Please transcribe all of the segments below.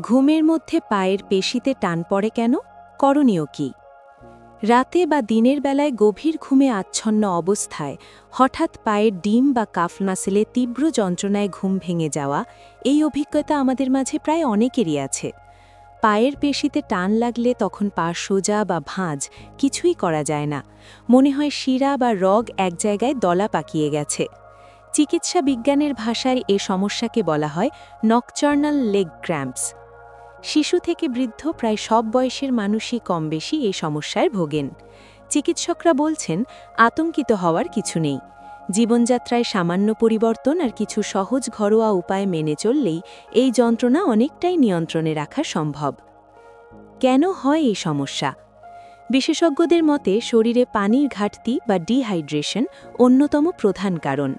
ঘুমের মধ্যে পায়ের পেশিতে টান পড়ে কেন? করণীয় কি? রাতে বা দিনের বেলায় গভীর ঘুমে আচ্ছন্ন অবস্থায় হঠাৎ পায়ের ডিম বা কাফ মাসেলে তীব্র যন্ত্রণায় ঘুম ভেঙে যাওয়া, এই অভিজ্ঞতা আমাদের মাঝে প্রায় অনেকেরই আছে। পায়ের পেশিতে টান লাগলে তখন পা সোজা বা ভাঁজ কিছুই করা যায় না। মনে হয় শিরা বা রগ এক জায়গায় দলা পাকিয়ে গেছে। চিকিৎসা বিজ্ঞানের ভাষায় এ সমস্যাকে বলা হয় নকচার্নাল লেগ ক্র্যাম্পস। শিশু থেকে বৃদ্ধ প্রায় সব বয়সের মানুষই কম বেশি এই সমস্যায় ভোগেন। চিকিৎসকরা বলছেন, আতঙ্কিত হওয়ার কিছু নেই। জীবনযাত্রায় সামান্য পরিবর্তন আর কিছু সহজ ঘরোয়া উপায় মেনে চললেই এই যন্ত্রণা অনেকটাই নিয়ন্ত্রণে রাখা সম্ভব। কেন হয় এই সমস্যা? বিশেষজ্ঞদের মতে, শরীরে পানির ঘাটতি বা ডিহাইড্রেশন অন্যতম প্রধান কারণ।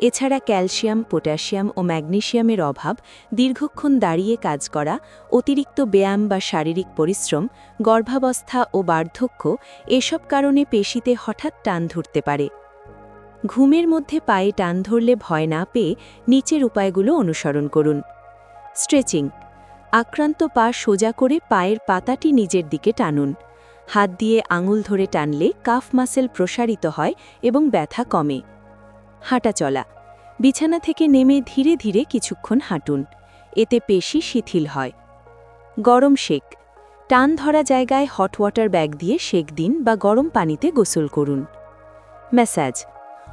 এছাড়া ক্যালসিয়াম, পটাশিয়াম ও ম্যাগনেশিয়ামের অভাব, দীর্ঘক্ষণ দাঁড়িয়ে কাজ করা, অতিরিক্ত ব্যায়াম বা শারীরিক পরিশ্রম, গর্ভাবস্থা ও বার্ধক্য এসব কারণে পেশিতে হঠাৎ টান ধরতে পারে। ঘুমের মধ্যে পায়ে টান ধরলে ভয় না পেয়ে নিচের উপায়গুলো অনুসরণ করুন। স্ট্রেচিং, আক্রান্ত পা সোজা করে পায়ের পাতাটি নিজের দিকে টানুন। হাত দিয়ে আঙুল ধরে টানলে কাফ মাসেল প্রসারিত হয় এবং ব্যথা কমে। হাঁটা চলা। বিছানা থেকে নেমে ধীরে ধীরে কিছুক্ষণ হাঁটুন। এতে পেশি শিথিল হয়। গরম শেক টান ধরা জায়গায় হট ওয়াটার ব্যাগ দিয়ে শেক দিন বা গরম পানিতে গোসল করুন। ম্যাসাজ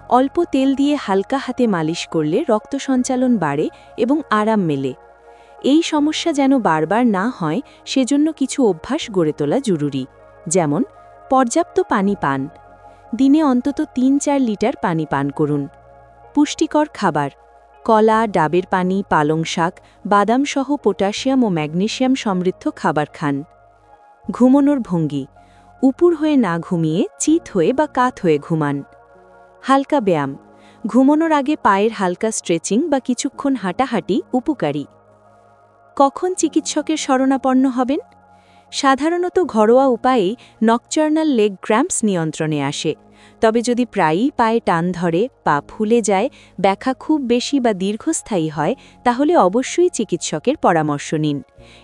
অল্প তেল দিয়ে হালকা হাতে মালিশ করলে রক্ত সঞ্চালন বাড়ে এবং আরাম মেলে। এই সমস্যা যেন বারবার না হয়, সেজন্য কিছু অভ্যাস গড়ে তোলা জরুরি। যেমন, পর্যাপ্ত পানি পান। দিনে অন্তত তিন চার লিটার পানি পান করুন। পুষ্টিকর খাবার, কলা, ডাবের পানি, পালং শাক, বাদামসহ পটাশিয়াম ও ম্যাগনেশিয়াম সমৃদ্ধ খাবার খান। ঘুমনোর ভঙ্গি, উপুর হয়ে না ঘুমিয়ে, চিত হয়ে বা কাত হয়ে ঘুমান। হালকা ব্যায়াম, ঘুমনোর আগে পায়ের হালকা স্ট্রেচিং বা কিছুক্ষণ হাঁটাহাঁটি উপকারী। কখন চিকিৎসকের শরণাপন্ন হবেন? সাধারণত ঘরোয়া উপায়ে নকচার্নাল লেগ গ্র্যাম্পস নিয়ন্ত্রণে আসে। তবে যদি প্রায়ই পায়ে টান ধরে, পা ফুলে যায় ব্যাখা খুব বেশি বা দীর্ঘস্থায়ী হয়, তাহলে অবশ্যই চিকিৎসকের পরামর্শ নিন।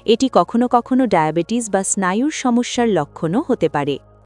এটি কখনো কখনো ডায়াবেটিস বা স্নায়ুর সমস্যার লক্ষণও হতে পারে।